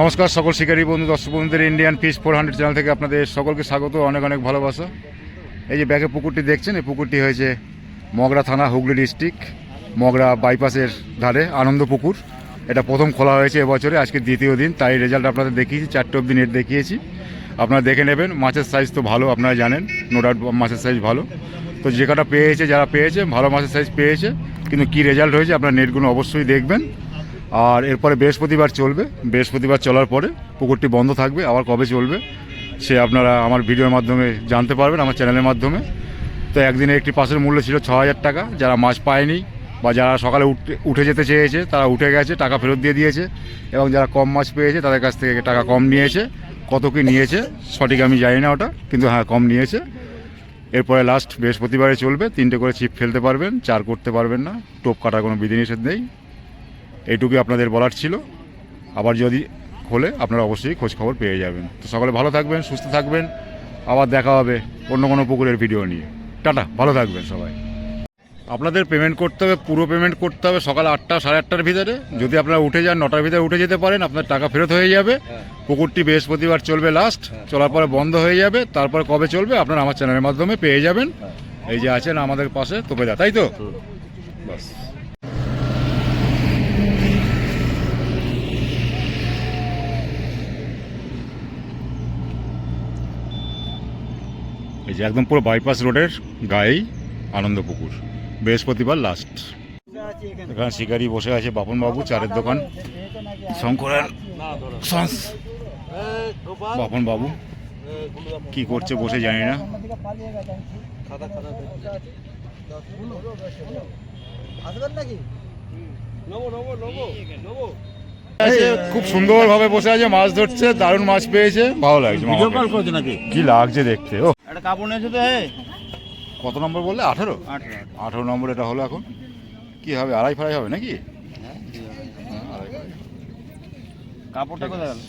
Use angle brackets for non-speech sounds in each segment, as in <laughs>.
নমস্কার সকল শিকারী বন্ধু, দর্শক বন্ধুদের Indian fish four hundred channel থেকে আপনাদের সকলকে স্বাগত, অনেক অনেক ভালোবাসা। এই যে ব্যাগে পুকুরটি দেখছেন, এই পুকুরটি হয়েছে মগরা থানা, হুগলি ডিস্ট্রিক্ট মগরা বাইপাসের ধারে, আনন্দ পুকুর। এটা প্রথম খোলা হয়েছে এবছরে, আজকে দ্বিতীয় দিন, তাই রেজাল্ট আপনাদের দেখিয়েছি, চারটে অবধি নেট দেখিয়েছি। আপনারা দেখে নেবেন, মাছের সাইজ তো ভালো, আপনারা জানেন নো ডাউট মাছের সাইজ ভালো। তো যে কটা পেয়েছে, যারা পেয়েছে, ভালো মাছের সাইজ পেয়েছে, কিন্তু কী রেজাল্ট হয়েছে, আপনার নেটগুলো অবশ্যই দেখবেন। আর এরপরে বৃহস্পতিবার চলবে। বৃহস্পতিবার চলার পরে পুকুরটি বন্ধ থাকবে, আবার কবে চলবে, সে আপনারা আমার ভিডিওর মাধ্যমে জানতে পারবেন, আমার চ্যানেলের মাধ্যমে। তো একদিনে একটি পাশের মূল্য ছিল ছ হাজার টাকা, যারা মাছ পায়নি বা যারা সকালে উঠে উঠে যেতে চেয়েছে, তারা উঠে গেছে, টাকা ফেরত দিয়ে দিয়েছে, এবং যারা কম মাছ পেয়েছে, তাদের কাছ থেকে টাকা কম নিয়েছে। কত কি নিয়েছে, সঠিক আমি জানি না ওটা, কিন্তু হ্যাঁ কম নিয়েছে। এরপরে লাস্ট বৃহস্পতিবারে চলবে, তিনটে করে ছিপ ফেলতে পারবেন, চার করতে পারবেন না, টোপ কাটার কোনো বিধিনিষেধ নেই। এইটুকুই আপনাদের বলার ছিল। আবার যদি হলে আপনারা অবশ্যই খোঁজ খবর পেয়ে যাবেন। তো সকলে ভালো থাকবেন সুস্থ থাকবেন। আবার দেখা হবে অন্য কোনো পুকুরের ভিডিও নিয়ে। টাটা ভালো থাকবেন সবাই। আপনাদের পেমেন্ট করতে হবে পুরো পেমেন্ট করতে হবে সকাল আটটা সাড়ে আটটার ভিতরে। যদি আপনারা উঠে যান নটার ভিতরে উঠে যেতে পারেন আপনার টাকা ফেরত হয়ে যাবে। পুকুরটি বৃহস্পতিবার চলবে লাস্ট চলার পরে বন্ধ হয়ে যাবে। তারপরে কবে চলবে আপনারা আমার চ্যানেলের মাধ্যমে পেয়ে যাবেন। এই যে আছেন আমাদের পাশে তোপেদা তাই তো? বাস। যে একদম পুরো বাইপাস রোডের গায়েই আনন্দ পুকুর। বৃহস্পতিবার লাস্ট এখানে শিকারি বসে আছে বাপন বাবু চারের দোকান। শঙ্করের সন্স বাপন বাবু কি করছে বসে জানি না। খুব সুন্দর ভাবে বসে আছে মাছ ধরছে দারুণ মাছ পেয়েছে। ভালো লাগছে ভিডিও কল করছে নাকি? কি লাগছে দেখতে ও। একটা কাপড় নিয়েছে তো হে কত নম্বর বললে? আঠেরো? আঠেরো। নম্বর এটা হলো এখন। কি হবে আড়াই ফাড়াই হবে নাকি? হ্যাঁ, আড়াই কাপড়টা কোথায় গেল?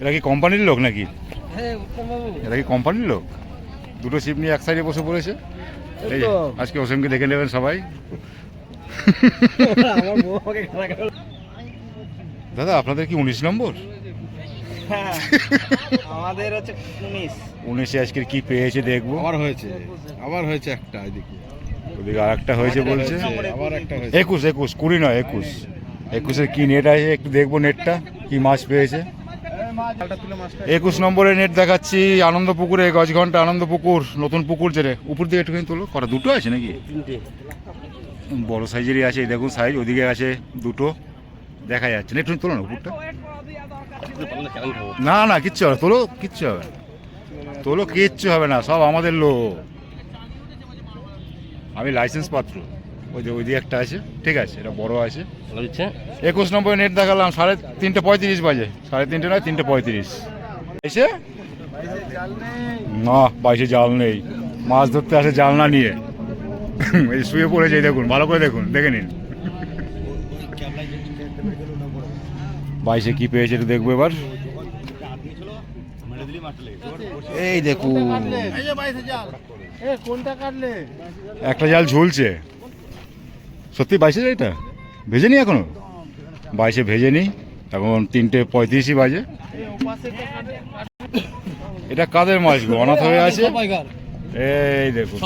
এরা কি কোম্পানির লোক নাকি? এরা কি কোম্পানির লোক? দুটো শিপ নিয়ে এক সাইডে বসে পড়েছে? এই আজকে ওসেমকে দেখে নেবেন সবাই। দাদা আপনাদের কি উনিশ নম্বর? আমাদের হচ্ছে উনিশ। উনিশে আজকের কি পেয়েছে দেখব। আবার হয়েছে আবার হয়েছে একটা এদিকে। ওদিকে আর একটা হয়েছে বলছে। আবার একটা হয়েছে। একুশ একুশ কুড়ি নয় একুশ। একুশের কি নেট আছে একটু দেখব নেটটা কি মাছ পেয়েছে। একুশ নম্বরে নেট দেখাচ্ছি আনন্দ পুকুরে গজ ঘণ্টা আনন্দ পুকুর নতুন পুকুর যেরে উপর দিকে একটুখানি তোলো। কটা দুটো আছে নাকি? বড় সাইজেরই আছে দেখুন সাইজ ওদিকে আছে দুটো দেখা যাচ্ছে না একটুখানি তোলো না উপরটা। না না কিচ্ছু হবে তোলো কিচ্ছু হবে। তোলো কিচ্ছু হবে না সব আমাদের লোক। আমি লাইসেন্স পাত্র। ওই যে ওই দিকে একটা আছে। ঠিক আছে এটা বড় আছে। একুশ নম্বর নেট দেখালাম সাড়ে তিনটে পঁয়ত্রিশ বাজে। সাড়ে তিনটে নয় তিনটে পঁয়ত্রিশ। এসে? না বাইশে জাল নেই। মাছ ধরতে আসে জাল না নিয়ে। এই শুয়ে পড়েছে এই দেখুন ভালো করে দেখুন দেখে নিন। বাইশে কি পেয়েছে একটু দেখব এবার। এই দেখুন। একটা জাল ঝুলছে। সত্যি বাইশে এটা? ভেজে নি এখনও? বাইশে ভেজে নি এখন তিনটে পঁয়ত্রিশই বাজে। এটা কাদের মাছ গো? অনাথ হয়ে আছে? এই দেখো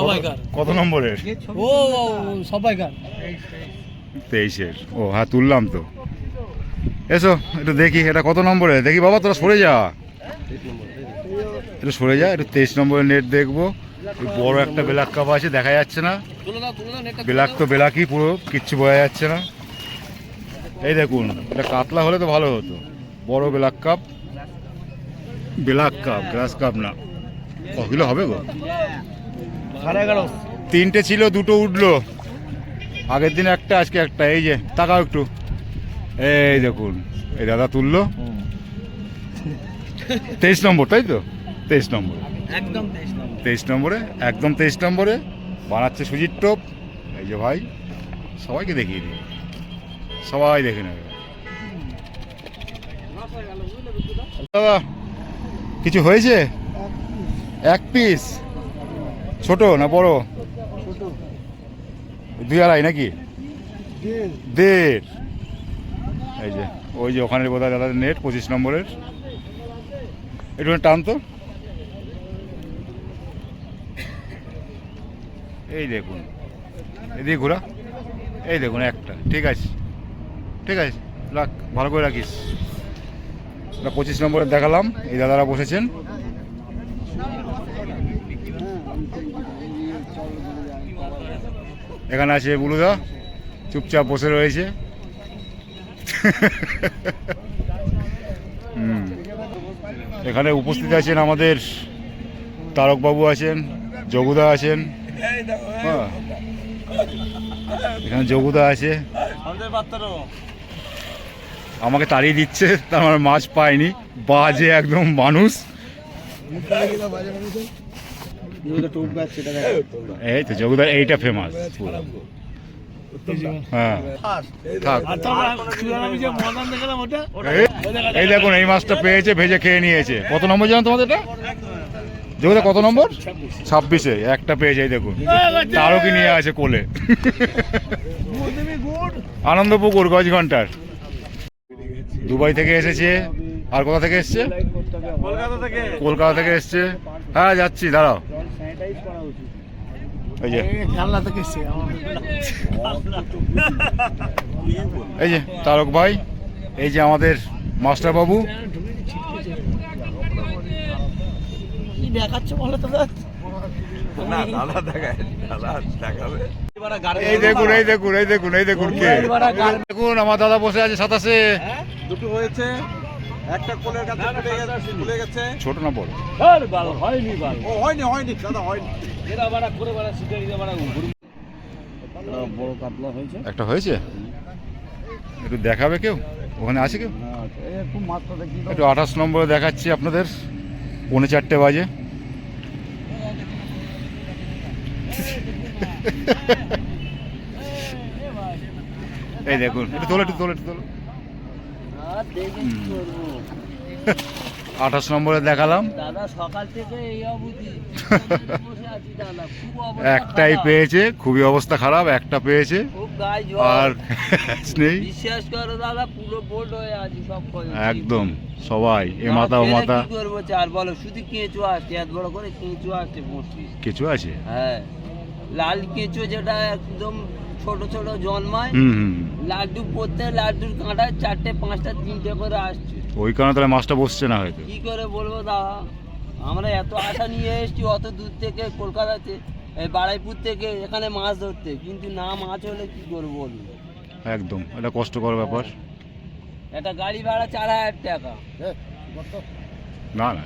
কত- নম্বরের? ও সবাইকার। তেইশের। ও হ্যাঁ তুললাম তো। এসো একটু দেখি এটা কত নম্বরে দেখি বাবা তোরা সরে যা। একটু সরে যা একটু তেইশ নম্বরের নেট দেখব। বড় একটা বেলাক কাপ আছে, দেখা যাচ্ছে না। বেলাক তো বেলাকই পুরো, কিচ্ছু বোঝা যাচ্ছে না। এই দেখুন, এটা কাতলা হলে তো ভালো হতো। বড় black cup black cup, glass cup না। ক কিলো হবে গো। তিনটে ছিল, দুটো উঠল। আগের দিন একটা, আজকে একটা। এই যে, তাকাও একটু। এই দেখুন, এই দাদা তুললো। তেইশ নম্বর, তাই তো? তেইশ নম্বর। একদম তেইশ নম্বরে। একদম তেইশ নম্বরে। বানাচ্ছে সুজির টোপ। এই যে ভাই সবাইকে দেখিয়ে দিই। সবাই দেখে নেবে। দাদা কিছু হয়েছে? এক পিস ছোট না বড়? দুই আড়াই নাকি? দেড়। এই যে ওই যে ওখানে বোধ হয় দাদার নেট পঁচিশ নম্বরের। একটু টান তো। এই দেখুন। এদিকে ঘোরা। এই দেখুন একটা। ঠিক আছে। ঠিক আছে। রাখ, ভালো করে রাখিস। পঁচিশ নম্বরে দেখালাম। এই দাদারা বসেছেন। এখানে আছে বুলুদা। চুপচাপ বসে রয়েছে। <laughs> এখানে উপস্থিত আছেন আমাদের তারকবাবু আছেন, জগুদা আছেন। এখানে জগুদা আছে। আমাকে তাড়িয়ে দিচ্ছে, তার মানে মাছ পাইনি বাজে একদম মানুষ। এই তো জগুদার এইটা ফেমাস হ্যাঁ। এই দেখুন, এই মাছটা পেয়েছে, ভেজে খেয়ে নিয়েছে। কত নম্বর জানো তোমাদের এটা? জগুদা কত নম্বর? ছাব্বিশে। একটা পেয়েছে এই দেখুন। তারও কি নিয়ে আছে কোলে। আনন্দপুকুর গজ ঘণ্টার দুবাই থেকে এসেছে। আর কোথা থেকে এসছে? কলকাতা থেকে। এসছে। হ্যাঁ যাচ্ছি দাঁড়াও। এই যে। এই যে তারক ভাই। এই যে আমাদের মাস্টার বাবু কি দেখাচ্ছ বলো তো না দাদা দেখায় দাদা দেখাবে। এই দেখুন এই দেখুন এই দেখুন এই দেখুন কে। দেখুন আমার দাদা বসে আছে সাতাশে। দুটো হয়েছে। একটা কোলের কাছে ফুলে গেছে ফুলে গেছে। ছোট না বড়? হয়নি বাল। ও হয়নি হয়নি দাদা হয়নি। এরা বাড়া করে বাড়া শিখে দিতে বাড়া বড় কাতলা হয়েছে। একটা হয়েছে? একটু দেখাবে কেউ? ওখানে আছে কেউ? একটু একটু আঠাশ নম্বরে দেখাচ্ছি আপনাদের। পৌনে চারটে বাজে। এই দেখুন একটু তোলো একটু তোলো একটু তোলো। আঠাশ নম্বরে দেখালাম। দাদা সকাল থেকে এই অবধি। দাদা একটাই পেয়েছে খুবই অবস্থা খারাপ একটা পেয়েছে। আর নেই। বিশ্বাস করো দাদা পুরো বোল্ড হয়ে আছি সব একদম সবাই এ মাথা ও মাথা। কি করব? চার বলো শুধু কেঁচো আসছে এত বড় করে কেঁচো আসছে কিছু আছে? হ্যাঁ। লাল কেঁচো যেটা একদম ছোট ছোট জন্মায় লাড্ডু পড়তে লাড্ডুর কাঁটায় চারটে পাঁচটা তিনটে করে আসছে। ওই কারণে তাহলে মাছটা বসছে না হয়তো? কি করে বলব দাদা? আমরা এত আশা নিয়ে এসেছি অত দূর থেকে কলকাতাতে এই বাড়াইপুর থেকে এখানে মাছ ধরতে। কিন্তু না মাছ হলে কি করব বলুন? একদম এটা কষ্টকর ব্যাপার। একটা গাড়ি ভাড়া চার হাজার টাকা। না না।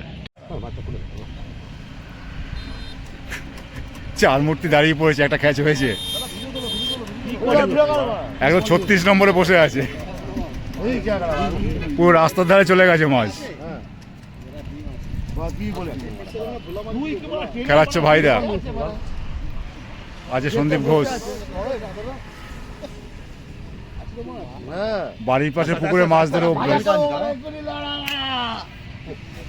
চার মূর্তি দাঁড়িয়ে পড়েছে, একটা ক্যাচ হয়েছে। একদম ছত্রিশ নম্বরে বসে আছে। পুরো রাস্তার ধারে চলে গেছে মাছ। খেলাচ্ছে ভাইরা। আছে সন্দীপ ঘোষ। বাড়ির পাশে পুকুরে মাছ ধরে অভ্যেস।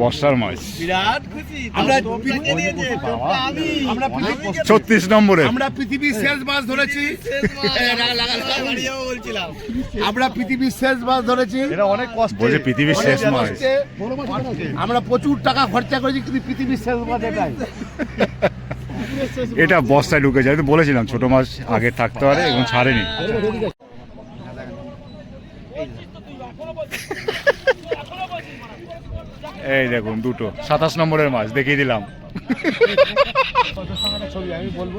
বর্ষার মাছ। আমরা ছত্রিশ নম্বরে। আমরা পৃথিবীর শেষ মাছ ধরেছি। আমরা পৃথিবীর শেষ মাছ ধরেছি। অনেক কষ্ট। পৃথিবীর শেষ মাছ। আমরা প্রচুর টাকা খরচা করেছি কিন্তু পৃথিবীর শেষ মাছ এটাই। এটা বস্তায় ঢুকে যায় বলেছিলাম ছোট মাছ আগে থাকতে পারে এবং ছাড়েনি। এই দেখুন দুটো। সাতাশ নম্বরের মাছ দেখিয়ে দিলাম। ছবি আমি বলব